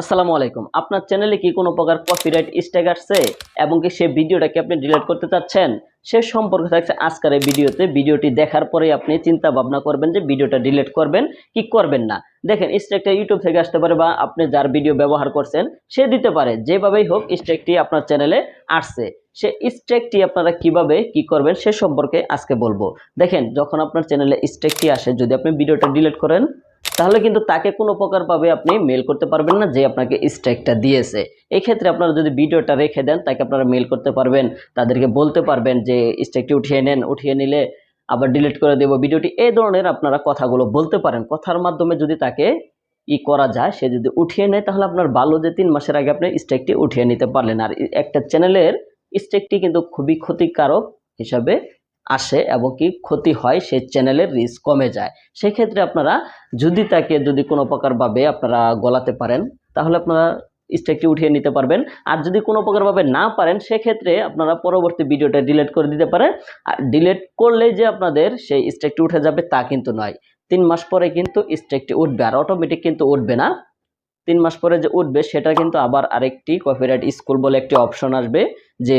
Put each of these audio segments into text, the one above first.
আসসালামু আলাইকুম। আপনার চ্যানেলে কি কোনো প্রকার কপিরাইট স্ট্যাগ আসছে এবং কি সেই ভিডিওটাকে আপনি ডিলিট করতে চাচ্ছেন? সে সম্পর্কে থাকছে আজকের এই ভিডিওতে। ভিডিওটি দেখার পরে আপনি চিন্তা ভাবনা করবেন যে ভিডিওটা ডিলিট করবেন কি করবেন না। দেখেন স্ট্যাগটা ইউটিউব থেকে আসতে পারে বা আপনি যার ভিডিও ব্যবহার করছেন, সে দিতে পারে। যেভাবেই হোক স্ট্যাগটি আপনার চ্যানেলে আসছে। সে স্ট্যাগটি আপনারা কীভাবে কি করবেন, সে সম্পর্কে আজকে বলব। দেখেন, যখন আপনার চ্যানেলে স্ট্যাগটি আসে, যদি আপনি ভিডিওটা ডিলিট করেন তাহলে কিন্তু তাকে কোনো প্রকারভাবে আপনি মেল করতে পারবেন না, যে আপনাকে স্ট্রাইকটা দিয়েছে। এই ক্ষেত্রে আপনারা যদি ভিডিওটা রেখে দেন, তাকে আপনারা মেল করতে পারবেন, তাদেরকে বলতে পারবেন যে স্ট্রাইকটি উঠিয়ে নেন, উঠিয়ে নিলে আবার ডিলিট করে দেবো। ভিডিওটি এই ধরনের আপনারা কথাগুলো বলতে পারেন। কথার মাধ্যমে যদি তাকে ই করা যায়, সে যদি উঠিয়ে নেয়, তাহলে আপনার ভালো যে তিন মাসের আগে আপনি স্ট্রাইকটি উঠিয়ে নিতে পারলেন। আর একটা চ্যানেলের স্ট্রাইকটি কিন্তু খুবই ক্ষতিকারক হিসাবে আসে এবং কি ক্ষতি হয় সেই চ্যানেলের রিস্ক কমে যায়। সেক্ষেত্রে আপনারা যদি তাকে যদি কোনো প্রকারভাবে আপনারা গলাতে পারেন, তাহলে আপনারা স্ট্রাইকটি উঠিয়ে নিতে পারবেন। আর যদি কোনো প্রকারভাবে না পারেন, সেক্ষেত্রে আপনারা পরবর্তী ভিডিওটা ডিলিট করে দিতে পারেন। আর ডিলিট করলে যে আপনাদের সেই স্ট্রাইকটি উঠে যাবে তা কিন্তু নয়। তিন মাস পরে কিন্তু স্ট্রাইকটি উঠবে আর অটোমেটিক কিন্তু উঠবে না। তিন মাস পরে যে উঠবে, সেটা কিন্তু আবার আরেকটি কপিরাইট স্কুল বলে একটি অপশন আসবে যে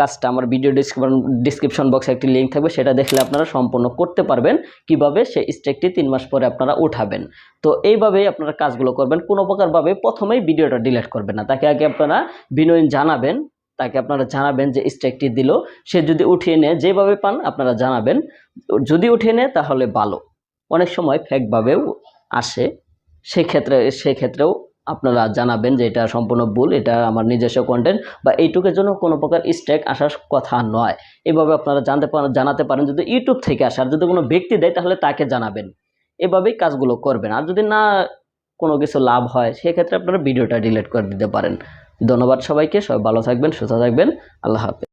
কাজটা আমার ভিডিও ডিসক্রিপশন ডিসক্রিপশন বক্সে একটি লিঙ্ক থাকবে, সেটা দেখলে আপনারা সম্পূর্ণ করতে পারবেন। কীভাবে সেই স্ট্রাইকটি তিন মাস পরে আপনারা উঠাবেন। তো এইভাবেই আপনারা কাজগুলো করবেন। কোনো প্রকারভাবে প্রথমেই ভিডিওটা ডিলিট করবেন না। তাকে আগে আপনারা বিনয়ন জানাবেন। তাকে আপনারা জানাবেন যে স্ট্রাইকটি দিল। সে যদি উঠিয়ে নেয়, যেভাবে পান আপনারা জানাবেন। যদি উঠিয়ে নেয়, তাহলে ভালো। অনেক সময় ফেকভাবেও আসে। সেক্ষেত্রে, সেক্ষেত্রেও আপনারা জানাবেন যে এটা সম্পূর্ণ ভুল, এটা আমার নিজস্ব কন্টেন্ট বা এইটুকের জন্য কোনো প্রকার স্ট্রাইক আসার কথা নয়। এভাবে আপনারা জানতে পারেন জানাতে পারেন, যদি ইউটিউব থেকে আসে আর যদি কোনো ব্যক্তি দেয়, তাহলে তাকে জানাবেন। এভাবেই কাজগুলো করবেন। আর যদি না কোনো কিছু লাভ হয়, সেক্ষেত্রে আপনারা ভিডিওটা ডিলিট করে দিতে পারেন। ধন্যবাদ সবাইকে, সবাই ভালো থাকবেন, সুস্থ থাকবেন। আল্লাহ হাফেজ।